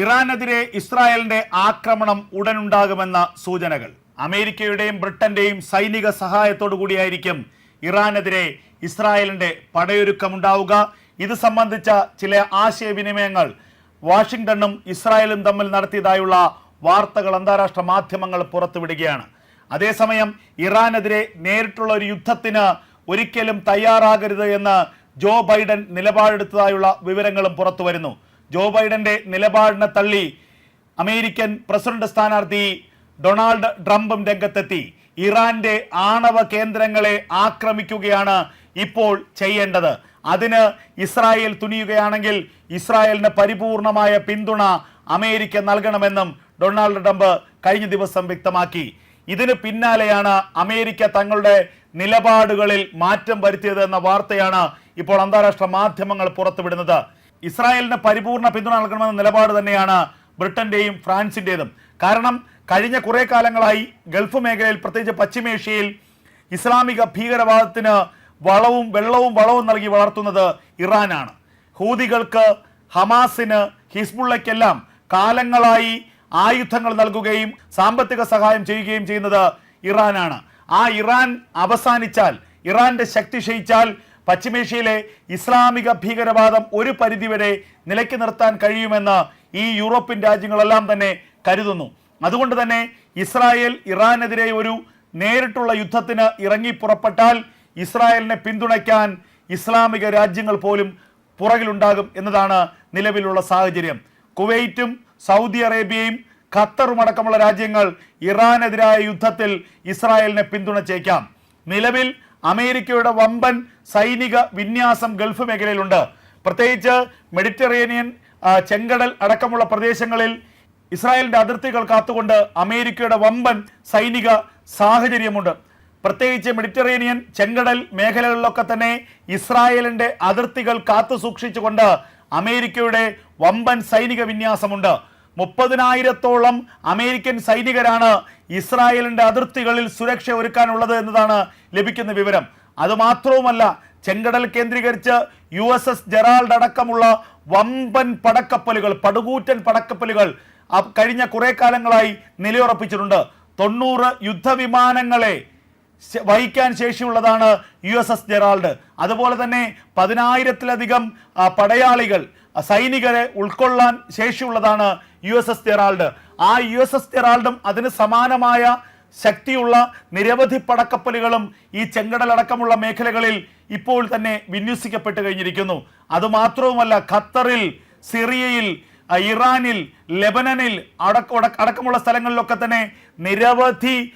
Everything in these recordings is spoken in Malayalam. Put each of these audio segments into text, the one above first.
ഇറാനെതിരെ ഇസ്രായേലിന്റെ ആക്രമണം ഉടനുണ്ടാകുമെന്ന സൂചനകൾ. അമേരിക്കയുടെയും ബ്രിട്ടന്റെയും സൈനിക സഹായത്തോടു കൂടിയായിരിക്കും ഇറാനെതിരെ ഇസ്രായേലിന്റെ പടയൊരുക്കമുണ്ടാവുക. ഇത് സംബന്ധിച്ച ചില ആശയവിനിമയങ്ങൾ വാഷിംഗ്ടണും ഇസ്രായേലും തമ്മിൽ നടത്തിയതായുള്ള വാർത്തകൾ അന്താരാഷ്ട്ര മാധ്യമങ്ങൾ പുറത്തുവിടുകയാണ്. അതേസമയം ഇറാനെതിരെ നേരിട്ടുള്ള ഒരു യുദ്ധത്തിന് ഒരിക്കലും തയ്യാറാകരുത് എന്ന് ജോ ബൈഡൻ നിലപാടെടുത്തതായുള്ള വിവരങ്ങളും പുറത്തു വരുന്നു ജോ ബൈഡന്റെ നിലപാടിനെ തള്ളി അമേരിക്കൻ പ്രസിഡന്റ് സ്ഥാനാർത്ഥി ഡൊണാൾഡ് ട്രംപും രംഗത്തെത്തി. ഇറാന്റെ ആണവ കേന്ദ്രങ്ങളെ ആക്രമിക്കുകയാണ് ഇപ്പോൾ ചെയ്യേണ്ടത്. അതിന് ഇസ്രായേൽ തുനിയുകയാണെങ്കിൽ ഇസ്രായേലിന് പരിപൂർണമായ പിന്തുണ അമേരിക്ക നൽകണമെന്നും ഡൊണാൾഡ് ട്രംപ് കഴിഞ്ഞ ദിവസം വ്യക്തമാക്കി. ഇതിന് പിന്നാലെയാണ് അമേരിക്ക തങ്ങളുടെ നിലപാടുകളിൽ മാറ്റം വരുത്തിയത് എന്ന വാർത്തയാണ് ഇപ്പോൾ അന്താരാഷ്ട്ര മാധ്യമങ്ങൾ പുറത്തുവിടുന്നത്. ഇസ്രായേലിന് പരിപൂർണ പിന്തുണ നൽകണമെന്ന നിലപാട് തന്നെയാണ് ബ്രിട്ടന്റെയും ഫ്രാൻസിന്റേതും. കാരണം കഴിഞ്ഞ കുറേ കാലങ്ങളായി ഗൾഫ് മേഖലയിൽ പ്രത്യേകിച്ച് പശ്ചിമേഷ്യയിൽ ഇസ്ലാമിക ഭീകരവാദത്തിന് വളവും വെള്ളവും വളവും നൽകി വളർത്തുന്നത് ഇറാനാണ്. ഹൂതികൾക്ക് ഹമാസിന് ഹിസ്ബുള്ളയ്ക്കെല്ലാം കാലങ്ങളായി ആയുധങ്ങൾ നൽകുകയും സാമ്പത്തിക സഹായം ചെയ്യുകയും ചെയ്യുന്നത് ഇറാനാണ്. ആ ഇറാൻ അവസാനിച്ചാൽ ഇറാന്റെ ശക്തി ക്ഷയിച്ചാൽ പശ്ചിമേഷ്യയിലെ ഇസ്ലാമിക ഭീകരവാദം ഒരു പരിധിവരെ നിലയ്ക്ക് നിർത്താൻ കഴിയുമെന്ന് ഈ യൂറോപ്യൻ രാജ്യങ്ങളെല്ലാം തന്നെ കരുതുന്നു. അതുകൊണ്ട് തന്നെ ഇസ്രായേൽ ഇറാനെതിരെ ഒരു നേരിട്ടുള്ള യുദ്ധത്തിന് ഇറങ്ങി പുറപ്പെട്ടാൽ ഇസ്രായേലിനെ പിന്തുണയ്ക്കാൻ ഇസ്ലാമിക രാജ്യങ്ങൾ പോലും പുറകിലുണ്ടാകും എന്നതാണ് നിലവിലുള്ള സാഹചര്യം. കുവൈറ്റും സൗദി അറേബ്യയും ഖത്തറും അടക്കമുള്ള രാജ്യങ്ങൾ ഇറാനെതിരായ യുദ്ധത്തിൽ ഇസ്രായേലിനെ പിന്തുണച്ചേക്കാം. നിലവിൽ അമേരിക്കയുടെ വമ്പൻ സൈനിക വിന്യാസം ഗൾഫ് മേഖലയിലുണ്ട്. പ്രത്യേകിച്ച് മെഡിറ്ററേനിയൻ ചെങ്കടൽ അടക്കമുള്ള പ്രദേശങ്ങളിൽ ഇസ്രായേലിന്റെ അതിർത്തികൾ കാത്തുകൊണ്ട് അമേരിക്കയുടെ വമ്പൻ സൈനിക സാഹചര്യമുണ്ട്. പ്രത്യേകിച്ച് മെഡിറ്ററേനിയൻ ചെങ്കടൽ മേഖലകളിലൊക്കെ തന്നെ ഇസ്രായേലിന്റെ അതിർത്തികൾ കാത്തു സൂക്ഷിച്ചുകൊണ്ട് അമേരിക്കയുടെ വമ്പൻ സൈനിക വിന്യാസമുണ്ട്. മുപ്പതിനായിരത്തോളം അമേരിക്കൻ സൈനികരാണ് ഇസ്രായേലിന്റെ അതിർത്തികളിൽ സുരക്ഷ ഒരുക്കാനുള്ളത് എന്നതാണ് ലഭിക്കുന്ന വിവരം. അതുമാത്രവുമല്ല ചെങ്കടൽ കേന്ദ്രീകരിച്ച് യു എസ് എസ് ജെറാൾഡ് അടക്കമുള്ള വമ്പൻ പടക്കപ്പലുകൾ പടുകൂറ്റൻ പടക്കപ്പലുകൾ കഴിഞ്ഞ കുറെ കാലങ്ങളായി നിലയുറപ്പിച്ചിട്ടുണ്ട്. തൊണ്ണൂറ് യുദ്ധവിമാനങ്ങളെ വഹിക്കാൻ ശേഷിയുള്ളതാണ് യു എസ് എസ് ജെറാൾഡ്. അതുപോലെ തന്നെ പതിനായിരത്തിലധികം പടയാളികൾ സൈനികരെ ഉൾക്കൊള്ളാൻ ശേഷിയുള്ളതാണ് യു എസ് എസ് തെറാൾഡ് ആ യു എസ് എസ് തെറാൾഡും അതിന് സമാനമായ ശക്തിയുള്ള നിരവധി പടക്കപ്പലുകളും ഈ ചെങ്കടലടക്കമുള്ള മേഖലകളിൽ ഇപ്പോൾ തന്നെ വിന്യസിക്കപ്പെട്ട് കഴിഞ്ഞിരിക്കുന്നു. അതുമാത്രവുമല്ല ഖത്തറിൽ സിറിയയിൽ ഇറാനിൽ ലെബനനിൽ അടക്ക അടക്ക- അടക്കമുള്ള സ്ഥലങ്ങളിലൊക്കെ തന്നെ നിരവധി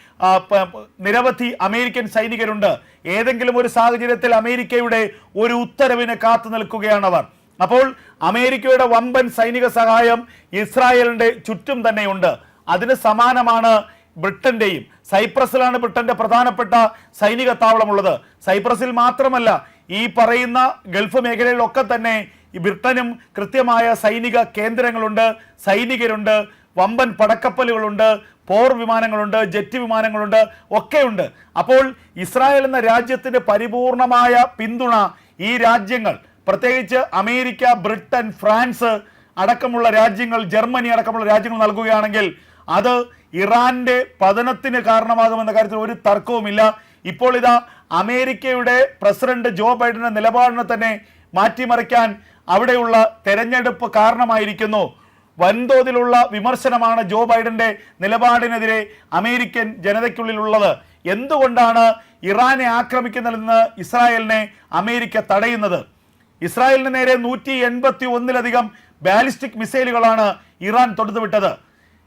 നിരവധി അമേരിക്കൻ സൈനികരുണ്ട്. ഏതെങ്കിലും ഒരു സാഹചര്യത്തിൽ അമേരിക്കയുടെ ഒരു ഉത്തരവിനെ കാത്തു നിൽക്കുകയാണവർ. അപ്പോൾ അമേരിക്കയുടെ വമ്പൻ സൈനിക സഹായം ഇസ്രായേലിന്റെ ചുറ്റും തന്നെയുണ്ട്. അതിന് സമാനമാണ് ബ്രിട്ടന്റെയും സൈപ്രസിലാണ് ബ്രിട്ടന്റെ പ്രധാനപ്പെട്ട സൈനിക താവളമുള്ളത്. സൈപ്രസിൽ മാത്രമല്ല ഈ പറയുന്ന ഗൾഫ് മേഖലയിലൊക്കെ തന്നെ ബ്രിട്ടനും കൃത്യമായ സൈനിക കേന്ദ്രങ്ങളുണ്ട് സൈനികരുണ്ട് വമ്പൻ പടക്കപ്പലുകളുണ്ട് പോർ വിമാനങ്ങളുണ്ട് ജെറ്റ് വിമാനങ്ങളുണ്ട് ഒക്കെയുണ്ട്. അപ്പോൾ ഇസ്രായേൽ എന്ന രാജ്യത്തിന് പരിപൂർണമായ പിന്തുണ ഈ രാജ്യങ്ങൾ പ്രത്യേകിച്ച് അമേരിക്ക ബ്രിട്ടൻ ഫ്രാൻസ് അടക്കമുള്ള രാജ്യങ്ങൾ ജർമ്മനി അടക്കമുള്ള രാജ്യങ്ങൾ നൽകുകയാണെങ്കിൽ അത് ഇറാന്റെ പതനത്തിന് കാരണമാകുമെന്ന കാര്യത്തിൽ ഒരു തർക്കവുമില്ല. ഇപ്പോൾ ഇതാ അമേരിക്കയുടെ പ്രസിഡന്റ് ജോ ബൈഡന്റെ നിലപാടിനെ തന്നെ മാറ്റിമറിക്കാൻ അവിടെയുള്ള തെരഞ്ഞെടുപ്പ് കാരണമായിരിക്കുന്നു. വൻതോതിലുള്ള വിമർശനമാണ് ജോ ബൈഡന്റെ നിലപാടിനെതിരെ അമേരിക്കൻ ജനതയ്ക്കുള്ളിലുള്ളത്. എന്തുകൊണ്ടാണ് ഇറാനെ ആക്രമിക്കുന്നതെന്ന് ഇസ്രായേലിനെ അമേരിക്ക തടയുന്നത്? ഇസ്രായേലിന് നേരെ നൂറ്റി എൺപത്തി ഒന്നിലധികം ബാലിസ്റ്റിക് മിസൈലുകളാണ് ഇറാൻ തൊടുത്തുവിട്ടത്.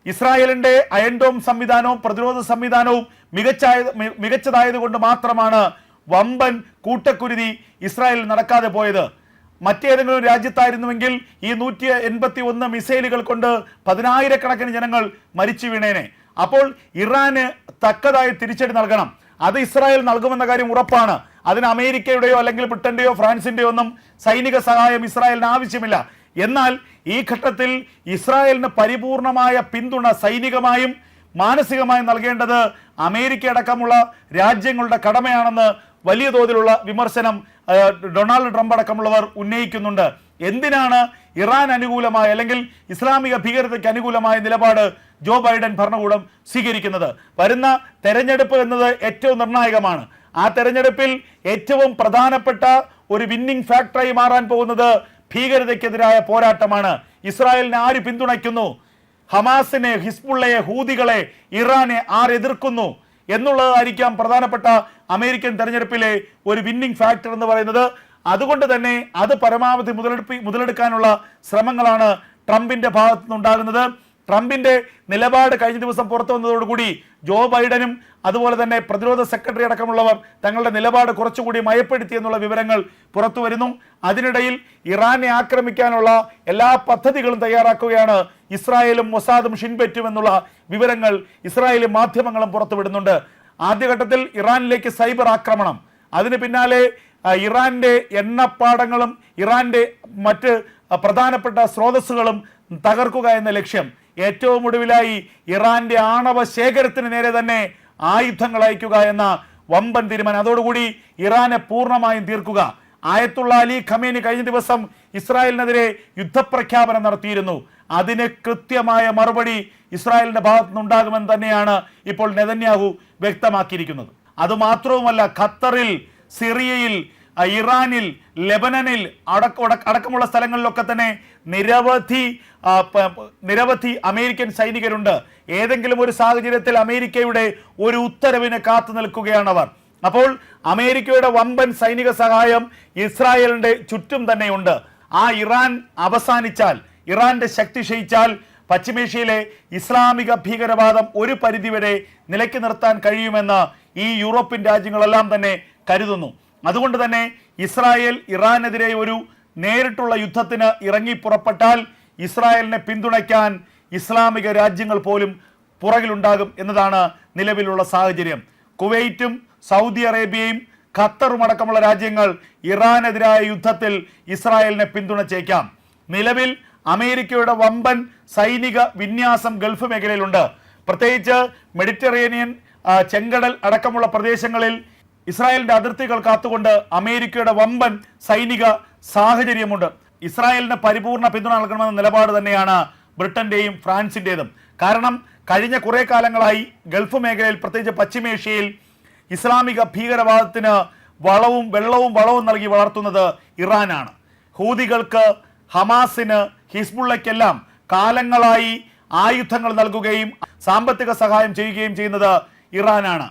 ഇസ്രായേലിന്റെ അയൻഡോം സംവിധാനവും പ്രതിരോധ സംവിധാനവും മികച്ചായ മി- മികച്ചതായതുകൊണ്ട് മാത്രമാണ് വമ്പൻ കൂട്ടക്കുരുതി ഇസ്രായേലിൽ നടക്കാതെ പോയത്. മറ്റേതെങ്കിലും രാജ്യത്തായിരുന്നുവെങ്കിൽ ഈ നൂറ്റി എൺപത്തി ഒന്ന് മിസൈലുകൾ കൊണ്ട് പതിനായിരക്കണക്കിന് ജനങ്ങൾ മരിച്ചു വീണേനെ. അപ്പോൾ ഇറാന് തക്കതായ തിരിച്ചടി നൽകണം. അത് ഇസ്രായേൽ നൽകുമെന്ന കാര്യം ഉറപ്പാണ്. അതിന് അമേരിക്കയുടെയോ അല്ലെങ്കിൽ ബ്രിട്ടന്റെയോ ഫ്രാൻസിന്റെയോ ഒന്നും സൈനിക സഹായം ഇസ്രായേലിന് ആവശ്യമില്ല. എന്നാൽ ഈ ഘട്ടത്തിൽ ഇസ്രായേലിന് പരിപൂർണമായ പിന്തുണ സൈനികമായും മാനസികമായും നൽകേണ്ടത് അമേരിക്ക അടക്കമുള്ള രാജ്യങ്ങളുടെ കടമയാണെന്ന് വലിയ തോതിലുള്ള വിമർശനം ഡൊണാൾഡ് ട്രംപ് അടക്കമുള്ളവർ ഉന്നയിക്കുന്നുണ്ട്. എന്തിനാണ് ഇറാൻ അനുകൂലമായ അല്ലെങ്കിൽ ഇസ്ലാമിക ഭീകരതയ്ക്ക് അനുകൂലമായ നിലപാട് ജോ ബൈഡൻ ഭരണകൂടം സ്വീകരിക്കുന്നത്. വരുന്ന തെരഞ്ഞെടുപ്പ് എന്നത് ഏറ്റവും നിർണായകമാണ്. ആ തെരഞ്ഞെടുപ്പിൽ ഏറ്റവും പ്രധാനപ്പെട്ട ഒരു വിന്നിംഗ് ഫാക്ടറായി മാറാൻ പോകുന്നത് ഭീകരതയ്ക്കെതിരായ പോരാട്ടമാണ്. ഇസ്രായേലിനെ ആര് പിന്തുണയ്ക്കുന്നു? ഹമാസിനെ ഹിസ്ബുള്ളയെ ഹൂദികളെ ഇറാനെ ആർ എതിർക്കുന്നു? എന്നുള്ളതായിരിക്കാം പ്രധാനപ്പെട്ട അമേരിക്കൻ തെരഞ്ഞെടുപ്പിലെ ഒരു വിന്നിംഗ് ഫാക്ടർ എന്ന് പറയുന്നത്. അതുകൊണ്ട് തന്നെ അത് പരമാവധി മുതലെടുപ്പി മുതലെടുക്കാനുള്ള ശ്രമങ്ങളാണ് ട്രംപിന്റെ ഭാഗത്തു ട്രംപിന്റെ നിലപാട് കഴിഞ്ഞ ദിവസം പുറത്തു വന്നതോടുകൂടി ജോ ബൈഡനും അതുപോലെ തന്നെ പ്രതിരോധ സെക്രട്ടറി അടക്കമുള്ളവർ തങ്ങളുടെ നിലപാട് കുറച്ചുകൂടി മയപ്പെടുത്തി എന്നുള്ള വിവരങ്ങൾ പുറത്തു വരുന്നു. അതിനിടയിൽ ഇറാനെ ആക്രമിക്കാനുള്ള എല്ലാ പദ്ധതികളും തയ്യാറാക്കുകയാണ് ഇസ്രായേലും മൊസാദും ഷിൻബെറ്റും എന്നുള്ള വിവരങ്ങൾ ഇസ്രായേലി മാധ്യമങ്ങളും പുറത്തുവിടുന്നുണ്ട് ആദ്യഘട്ടത്തിൽ ഇറാനിലേക്ക് സൈബർ ആക്രമണം. അതിന് പിന്നാലെ ഇറാന്റെ എണ്ണപ്പാടങ്ങളും ഇറാന്റെ മറ്റ് പ്രധാനപ്പെട്ട സ്രോതസ്സുകളും തകർക്കുക എന്ന ലക്ഷ്യം. ഏറ്റവും ഒടുവിലായി ഇറാന്റെ ആണവ ശേഖരത്തിന് നേരെ തന്നെ ആയുധങ്ങൾ അയക്കുക എന്ന വമ്പൻ തീരുമാനം. അതോടുകൂടി ഇറാനെ പൂർണമായും തീർക്കുക. ആയത്തുള്ള അലി ഖമേനി കഴിഞ്ഞ ദിവസം ഇസ്രായേലിനെതിരെ യുദ്ധപ്രഖ്യാപനം നടത്തിയിരുന്നു. അതിന് കൃത്യമായ മറുപടി ഇസ്രായേലിന്റെ ഭാഗത്തു നിന്നുണ്ടാകുമെന്ന് തന്നെയാണ് ഇപ്പോൾ നെതന്യാഹു വ്യക്തമാക്കിയിരിക്കുന്നത്. അതുമാത്രവുമല്ല ഖത്തറിൽ സിറിയയിൽ ഇറാനിൽ ലെബനനിൽ അടക്ക അടക്ക- അടക്കമുള്ള സ്ഥലങ്ങളിലൊക്കെ തന്നെ നിരവധി നിരവധി അമേരിക്കൻ സൈനികരുണ്ട്. ഏതെങ്കിലും ഒരു സാഹചര്യത്തിൽ അമേരിക്കയുടെ ഒരു ഉത്തരവിന് കാത്തു അവർ. അപ്പോൾ അമേരിക്കയുടെ വമ്പൻ സൈനിക സഹായം ഇസ്രായേലിന്റെ ചുറ്റും തന്നെയുണ്ട്. ആ ഇറാൻ അവസാനിച്ചാൽ ഇറാന്റെ ശക്തി ക്ഷയിച്ചാൽ പശ്ചിമേഷ്യയിലെ ഇസ്ലാമിക ഭീകരവാദം ഒരു പരിധിവരെ നിലയ്ക്ക് നിർത്താൻ കഴിയുമെന്ന് ഈ യൂറോപ്യൻ രാജ്യങ്ങളെല്ലാം തന്നെ കരുതുന്നു. അതുകൊണ്ട് തന്നെ ഇസ്രായേൽ ഇറാനെതിരെ ഒരു നേരിട്ടുള്ള യുദ്ധത്തിന് ഇറങ്ങി പുറപ്പെട്ടാൽ ഇസ്രായേലിനെ പിന്തുണയ്ക്കാൻ ഇസ്ലാമിക രാജ്യങ്ങൾ പോലും പുറകിലുണ്ടാകും എന്നതാണ് നിലവിലുള്ള സാഹചര്യം. കുവൈറ്റും സൗദി അറേബ്യയും ഖത്തറും അടക്കമുള്ള രാജ്യങ്ങൾ ഇറാനെതിരായ യുദ്ധത്തിൽ ഇസ്രായേലിനെ പിന്തുണച്ചേക്കാം. നിലവിൽ അമേരിക്കയുടെ വമ്പൻ സൈനിക വിന്യാസം ഗൾഫ് മേഖലയിലുണ്ട്. പ്രത്യേകിച്ച് മെഡിറ്ററേനിയൻ ചെങ്കടൽ അടക്കമുള്ള പ്രദേശങ്ങളിൽ ഇസ്രായേലിന്റെ അതിർത്തികൾ കാത്തുകൊണ്ട് അമേരിക്കയുടെ വമ്പൻ സൈനിക സാഹചര്യമുണ്ട്. ഇസ്രായേലിന് പരിപൂർണ പിന്തുണ നൽകണമെന്ന നിലപാട് തന്നെയാണ് ബ്രിട്ടന്റെയും ഫ്രാൻസിന്റേതും. കാരണം കഴിഞ്ഞ കുറെ കാലങ്ങളായി ഗൾഫ് മേഖലയിൽ പ്രത്യേകിച്ച് പശ്ചിമേഷ്യയിൽ ഇസ്ലാമിക ഭീകരവാദത്തിന് വളവും വെള്ളവും വളവും നൽകി വളർത്തുന്നത് ഇറാനാണ്. ഹൂതികൾക്ക് ഹമാസിന് ഹിസ്ബുള്ളയ്ക്കെല്ലാം കാലങ്ങളായി ആയുധങ്ങൾ നൽകുകയും സാമ്പത്തിക സഹായം ചെയ്യുകയും ചെയ്യുന്നത് ഇറാനാണ്.